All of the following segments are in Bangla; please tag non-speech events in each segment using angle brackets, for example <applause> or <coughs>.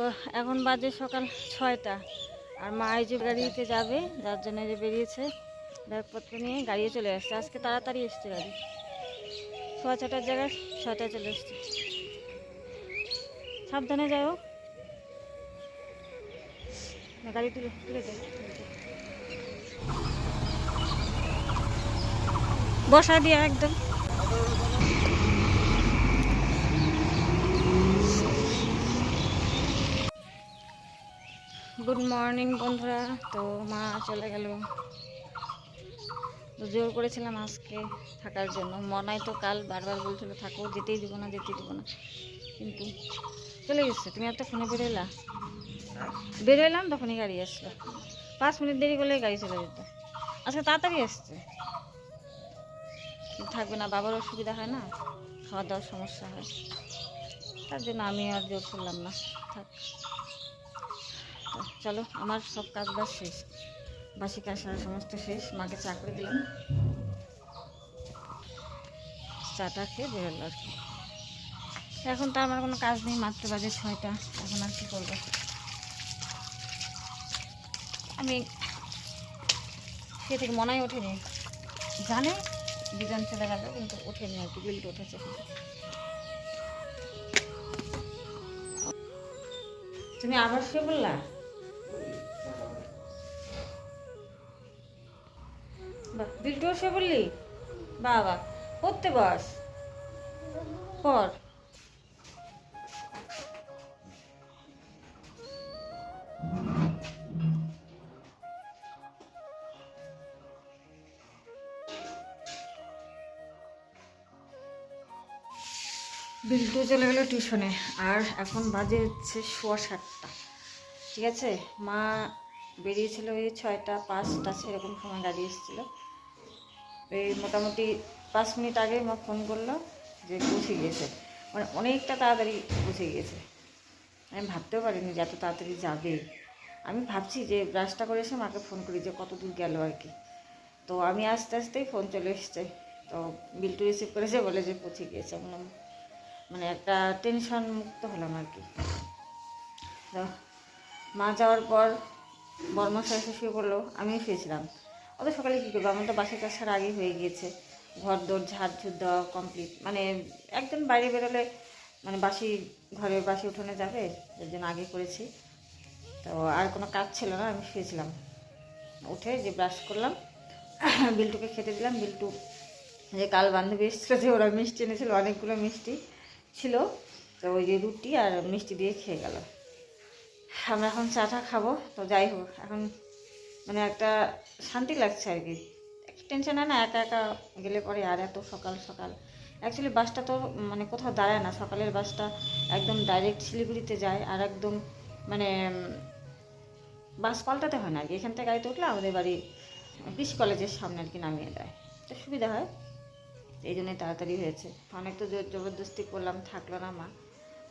তো এখন বাজে সকাল ছয়টা। আর মা এই যে গাড়িতে যাবে যার জন্য যে বেরিয়েছে ব্যাগপত্র নিয়ে গাড়িয়ে চলে আসছে। আজকে তাড়াতাড়ি এসছে গাড়ি। সোয়া ছটার জায়গায় ছটায় চলে এসছে। সাবধানে যাও না, গাড়ি তুলে তুলে দে। বসা দিয়ে একদম। গুড মর্নিং বন্ধুরা। তো মা চলে গেল। তো জোর করেছিলাম আজকে থাকার জন্য। মনাই তো কাল বারবার বলছিল, থাকো, যেতেই দিব না, যেতেই দিব না। কিন্তু চলে গেছে। তুমি একটা ফোনে বেরোলা বেরোলাম তখনই গাড়ি আসলো। পাঁচ মিনিট দেরি করলে গাড়ি চলে যেত। আজকে তাড়াতাড়ি আসছে। থাকবে না, বাবার অসুবিধা হয় না খাওয়া দাওয়ার সমস্যা হয়। তার জন্য আমি আর জোর করলাম না। থাক। তো চলো, আমার সব কাজ বাজ শেষ। বাসি কাজ সমস্ত শেষ। মাকে চা করে দিলাম। চাটা খেয়ে বেরোলো আর কি। এখন তো আমার কোনো কাজ নেই, মাত্র বাজে ছয়টা। এখন আর কি করব? আমি সে থেকে মনাই ওঠেনি। জানে, দুজন চলে গেল, কিন্তু ওঠেনি আর কি, বিলটা উঠেছে। তুমি আবার শুয়ে বললা বাহ বিলটুও বললি বাবা, পড়তে বস। পর বিল্টু চলে গেলো টিউশনে, আর এখন বাজে হচ্ছে সোয়া সাতটা। ঠিক আছে? মা বেরিয়েছিল ওই ছয়টা, পাঁচটা, সেরকম সময় গাড়ি এসেছিল। এই মোটামুটি পাঁচ মিনিট আগে মা ফোন করল যে পৌঁছে গিয়েছে। মানে অনেকটা তাড়াতাড়ি পৌঁছে গিয়েছে। আমি ভাবতেও পারিনি যে এত তাড়াতাড়ি যাবে। আমি ভাবছি যে ব্রাশটা করে এসে মাকে ফোন করি যে কত দূর গেল আর কি। তো আমি আস্তে আস্তেই ফোন চলে এসছে। তো বিলটু রিসিভ করেছে বলে যে পৌঁছে গিয়েছে। বললাম, মানে একটা টেনশন মুক্ত হলাম আর কি। তো মা যাওয়ার পর বর্মশা এসে শুয়ে পড়ল আমিও শুয়েছিলাম। অত সকালে কী করব? আমার তো বাসা কাছার আগেই হয়ে গিয়েছে। ঘর দৌড় ঝাড় ঝুড় দেওয়া কমপ্লিট মানে একজন বাইরে বেরোলে মানে বাসি ঘরে বাসি উঠোনে যাবে, এর জন্য আগে করেছি। তো আর কোনো কাজ ছিল না, আমি শুয়েছিলাম। উঠে যে ব্রাশ করলাম, <coughs> বিল্টুকে খেতে দিলাম। বিল্টু যে কাল বান্ধবী এসেছিল যে ওরা মিষ্টি এনেছিল, অনেকগুলো মিষ্টি ছিল। তো ওই যে রুটি আর মিষ্টি দিয়ে খেয়ে গেল। আমরা এখন চাটা খাব। তো যাই হোক, এখন মানে একটা শান্তি লাগছে আর কি। টেনশন হয় না, একা একা গেলে পরে আর এত সকাল সকাল। অ্যাকচুয়ালি বাসটা তো মানে কোথাও দাঁড়ায় না। সকালের বাসটা একদম ডাইরেক্ট শিলিগুড়িতে যায় আর একদম মানে বাস পাল্টাতে হয় না আর কি। এখান থেকে গাড়িতে উঠলে আমাদের বাড়ি কৃষি কলেজের সামনে আর কি নামিয়ে দেয়। তো সুবিধা হয়। এই জন্যই তাড়াতাড়ি হয়েছে। অনেক তো জোর জবরদস্তি করলাম, থাকল না মা।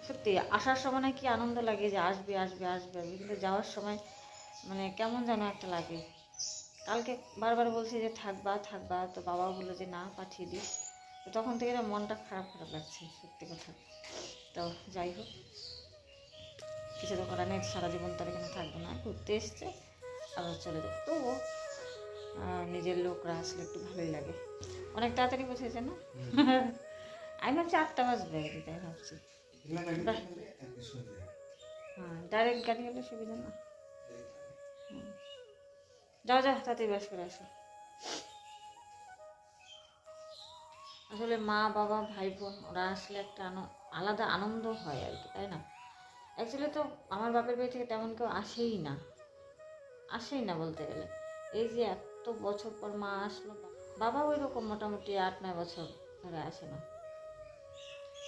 সত্যি, আসার সময় না কি আনন্দ লাগে যে আসবে আসবে আসবে। কিন্তু যাওয়ার সময় মানে কেমন যেন একটা লাগে। কালকে বারবার বলছি যে থাকবা থাকবা। তো বাবা বলল যে না পাঠিয়ে দিস। তো তখন থেকে না মনটা খারাপ খারাপ লাগছে সত্যি কথা। তো যাই হোক কিছু তো করার নেই সারা জীবন তার এখানে থাকব না ঘুরতে এসছে আবার চলে যাবে। তবুও নিজের লোকরা আসলে একটু ভালোই লাগে। অনেক তাড়াতাড়ি বসেছে না? আমি ভাবছি আটটা বাজবে তাই ভাবছি। হ্যাঁ ডাইরেক্ট গাড়ি হলে সুবিধা না। যাও যাও তাড়াতাড়ি বাস করে আসো। আসলে মা, বাবা ভাই বোন ওরা আসলে একটা আলাদা আনন্দ হয় আর কি, তাই না? অ্যাকচুয়ালি তো আমার বাপের বাড়ি থেকে তেমন কেউ আসেই না। আসেই না বলতে গেলে। এই যে এত বছর পর মা আসলো, বাবা ওই রকম মোটামুটি আট, নয় বছর ধরে আসে না।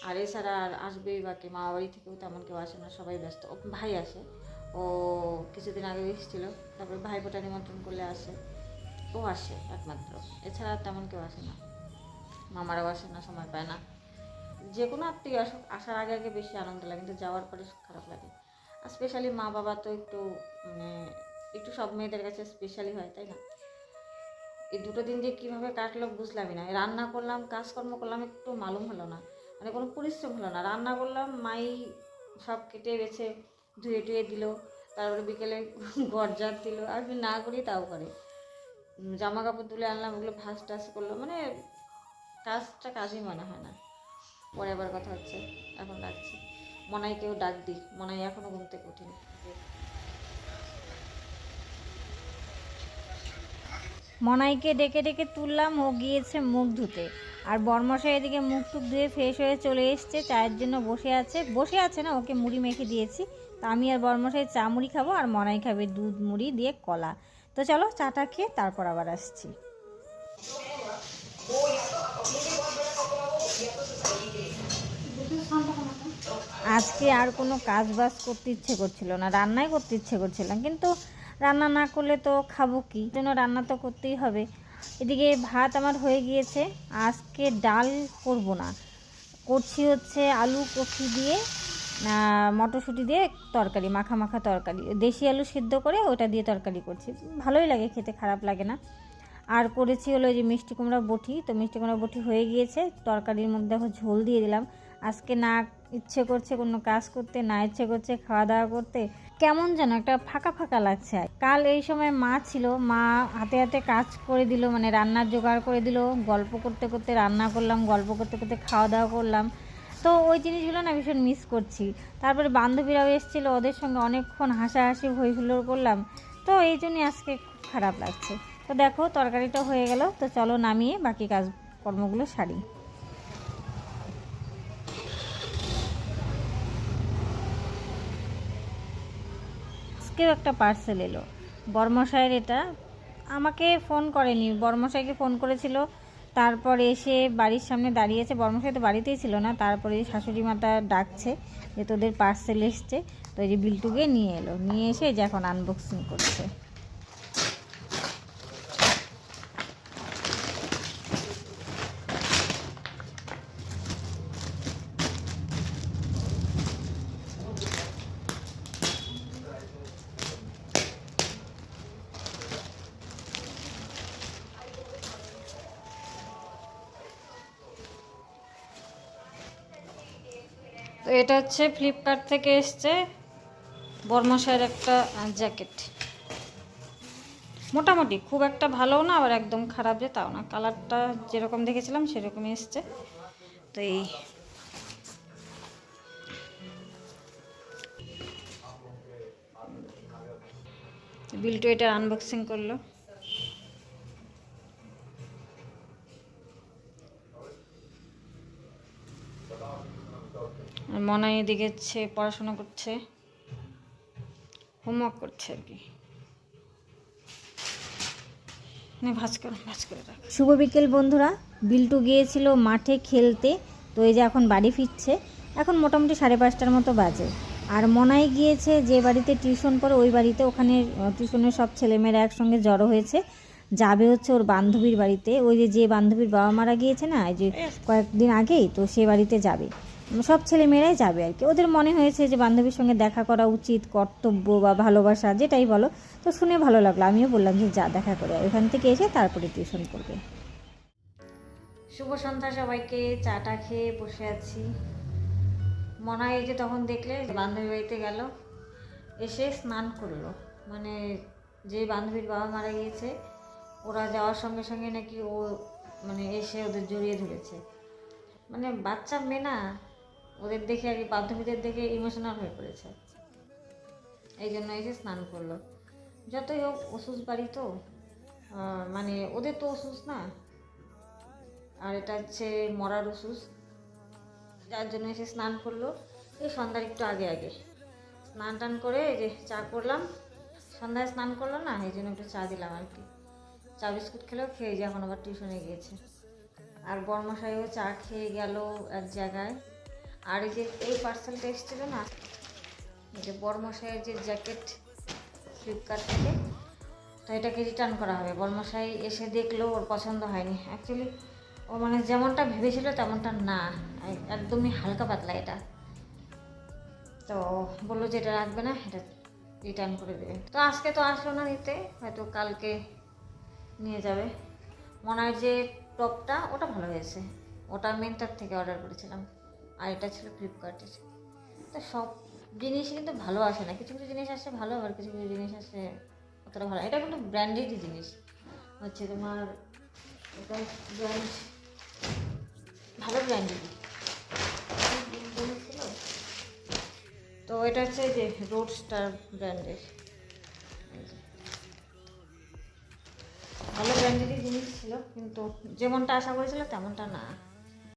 আর এছাড়া আর আসবেই বা বাকি মা বাড়ি থেকেও তেমন কেউ আসে না, সবাই ব্যস্ত। ও ভাই আসে। ও কিছুদিন আগে এসেছিল, তারপরে ভাই ফোটা নিমন্ত্রণ করলে আসে। ও আসে একমাত্র। এছাড়া তেমন কেউ আসে না। মামারাও আসে না, সময় পায় না। যে কোনো আত্মীয় আসুক, আসার আগে আগে বেশি আনন্দ লাগে, কিন্তু যাওয়ার পরে খারাপ লাগে। আর স্পেশালি মা বাবা তো একটু মানে একটু সব মেয়েদের কাছে স্পেশালি হয়, তাই না? এই দুটো দিন যে কীভাবে কাটলো বুঝলামই না। রান্না করলাম, কাজকর্ম করলাম, একটু মালুম হলো না। মানে কোনো পরিশ্রম হলো না। রান্না করলাম, মাই সব কেটে বেছে ধুয়ে টুয়ে দিল, তারপরে বিকেলে <laughs> ঝাড় দিল। আর না করি তাও করে। জামা কাপড় তুলে আনলাম, ওগুলো ভাস টাস করল। মানে কাজটা কাজই মনে হয় না। পরে আবার কথা হচ্ছে। এখন ডাকছি মনাইকেও ডাক দিই। মনাই এখনও ঘুম থেকে মনাইকে ডেকে ডেকে তুললাম, ও গিয়েছে মুখ ধুতে। আর বর্মশাই এদিকে মুখ টুক ধুয়ে ফ্রেশ হয়ে চলে এসছে, চায়ের জন্য বসে আছে। বসে আছে না, ওকে মুড়ি মেখে দিয়েছি। তা আমি আর বর্মশাই চা মুড়ি খাব আর মনাই খাবে দুধ মুড়ি দিয়ে কলা। তো চলো চাটা খেয়ে তারপর আবার আসছি। আজকে আর কোনো কাজ বাজ করতে ইচ্ছে করছিল না, রান্নাই করতে ইচ্ছে করছিলাম কিন্তু রান্না না করলে তো খাব কি? জন্য রান্না তো করতেই হবে। এদিকে ভাত আমার হয়ে গিয়েছে। আজকে ডাল করব না। করছি হচ্ছে আলু কফি দিয়ে মটরশুঁটি দিয়ে তরকারি, মাখা মাখা তরকারি। দেশি আলু সিদ্ধ করে ওটা দিয়ে তরকারি করছি। ভালোই লাগে খেতে, খারাপ লাগে না। আর করেছি হলো যে মিষ্টি কুমড়া বটি। তো মিষ্টি কুমড়া বটি হয়ে গিয়েছে। তরকারির মধ্যে দেখো ঝোল দিয়ে দিলাম। আজকে না ইচ্ছে করছে কোনো কাজ করতে, না ইচ্ছে করছে খাওয়া দাওয়া করতে, কেমন যেন একটা ফাঁকা ফাঁকা লাগছে কাল এই সময় মা ছিল, মা হাতে হাতে কাজ করে দিল মানে রান্নার জোগাড় করে দিল, গল্প করতে করতে রান্না করলাম, গল্প করতে করতে খাওয়া দাওয়া করলাম। তো ওই জিনিসগুলো না ভীষণ মিস করছি। তারপরে বান্ধবীরাও এসেছিল, ওদের সঙ্গে অনেকক্ষণ হাসাহাসি হই হুল্লোড় করলাম। তো এই জন্যই আজকে খুব খারাপ লাগছে। তো দেখো, তরকারিটা হয়ে গেল, তো চলো নামিয়ে বাকি কাজকর্মগুলো সারি। আজকেও একটা পার্সেল এলো। বর্মশাইয়ের এটা। আমাকে ফোন করেনি। বর্মশাইকে ফোন করেছিল। তারপর এসে বাড়ির সামনে দাঁড়িয়েছে। বর্মশাই তো বাড়িতেই ছিল না। তারপরে শাশুড়ি মাতা ডাকছে যে তোদের পার্সেল এসছে। তো এই যে বিল্টুকে নিয়ে এলো। নিয়ে এসে যে এখন আনবক্সিং করছে। তো এটা হচ্ছে ফ্লিপকার্ট থেকে এসছে বর্মশাইয়ের একটা জ্যাকেট। মোটামুটি, খুব একটা ভালোও না, আবার একদম খারাপ যে তাও না। কালারটা যেরকম দেখেছিলাম, সেরকমই এসছে। তো এই বিল্টু এটা আনবক্সিং করল। মনাই এদিকে পড়াশোনা করছে হোমওয়ার্ক করছে আর কি। শুভ বিকেল বন্ধুরা। বিল্টু গিয়েছিল মাঠে খেলতে তো এই যে এখন বাড়ি ফিরছে। এখন মোটামুটি সাড়ে পাঁচটার মতো বাজে। আর মনাই গিয়েছে যে বাড়িতে টিউশন পড়ে ওই বাড়িতে ওখানে টিউশনের সব ছেলেমেয়েরা একসঙ্গে জড়ো হয়েছে। যাবে হচ্ছে ওর বান্ধবীর বাড়িতে। ওই যে যে বান্ধবীর বাবা মারা গিয়েছে না এই যে কয়েকদিন আগেই তো সে বাড়িতে যাবে। সব ছেলেমেয়েরাই যাবে আর কি। ওদের মনে হয়েছে যে বান্ধবীর সঙ্গে দেখা করা উচিত, কর্তব্য বা ভালোবাসা, যেটাই বলো। তো শুনে ভালো লাগল। আমিও বললাম যে যা দেখা করে। ওখান থেকে এসে তারপরে টিউশন করবে। শুভ সন্ধ্যা সবাইকে। চাটা খেয়ে বসে আছি। মনে হয় যে তখন দেখলে বান্ধবী বাড়িতে গেল, এসে স্নান করল। মানে যে বান্ধবীর বাবা মারা গিয়েছে, ওরা যাওয়ার সঙ্গে সঙ্গে নাকি ও মানে এসে ওদের জড়িয়ে ধরেছে। মানে বাচ্চা মেয়ে না ওদের দেখে আর কি, বান্ধবীদের দেখে ইমোশনাল হয়ে পড়েছে। এই জন্য এসে স্নান করল। যতই হোক ওষুধ বাড়ি তো। মানে ওদের তো ওষুধ না। আর এটা হচ্ছে মরার ওষুধ যার জন্য এসে স্নান করল। এই সন্ধ্যার একটু আগে আগে। স্নান টান করে যে চা করলাম। সন্ধ্যায় স্নান করল না, এই জন্য একটু চা দিলাম আর কি। চা বিস্কুট খেলেও খেয়ে যে এখন আবার টিউশনে গিয়েছে। আর বর্মশাইও চা খেয়ে গেল এক জায়গায়। আর এই যে এই পার্সেলটা এসেছিল না যে বর্মশাইয়ের যে জ্যাকেট ফ্লিপকার্ট থেকে, তো এটাকে রিটার্ন করা হবে। বর্মশাই এসে দেখল, ওর পছন্দ হয়নি। অ্যাকচুয়ালি ও মানে যেমনটা ভেবেছিল তেমনটা না। একদমই হালকা পাতলা এটা। তো বলল যে এটা রাখবে না, এটা রিটার্ন করে দেবে। তো আজকে তো আসলো না নিতে, হয়তো কালকে নিয়ে যাবে। মনে হয় যে টপটা ওটা ভালো হয়েছে। ওটা মেনটার থেকে অর্ডার করেছিলাম। আর এটা ছিল ফ্লিপকার্টের তো সব জিনিস কিন্তু ভালো আসে না। কিছু কিছু জিনিস আসে ভালো আর কিছু কিছু জিনিস আসে অতটা ভালো। এটা কিন্তু ব্র্যান্ডেডই জিনিস। হচ্ছে তোমার এটা ব্র্যান্ড ভালো ব্র্যান্ডেডই তো এটা হচ্ছে যে রোড স্টার ব্র্যান্ডের ভালো ব্র্যান্ডেডই জিনিস ছিল, কিন্তু যেমনটা আশা করেছিল তেমনটা না।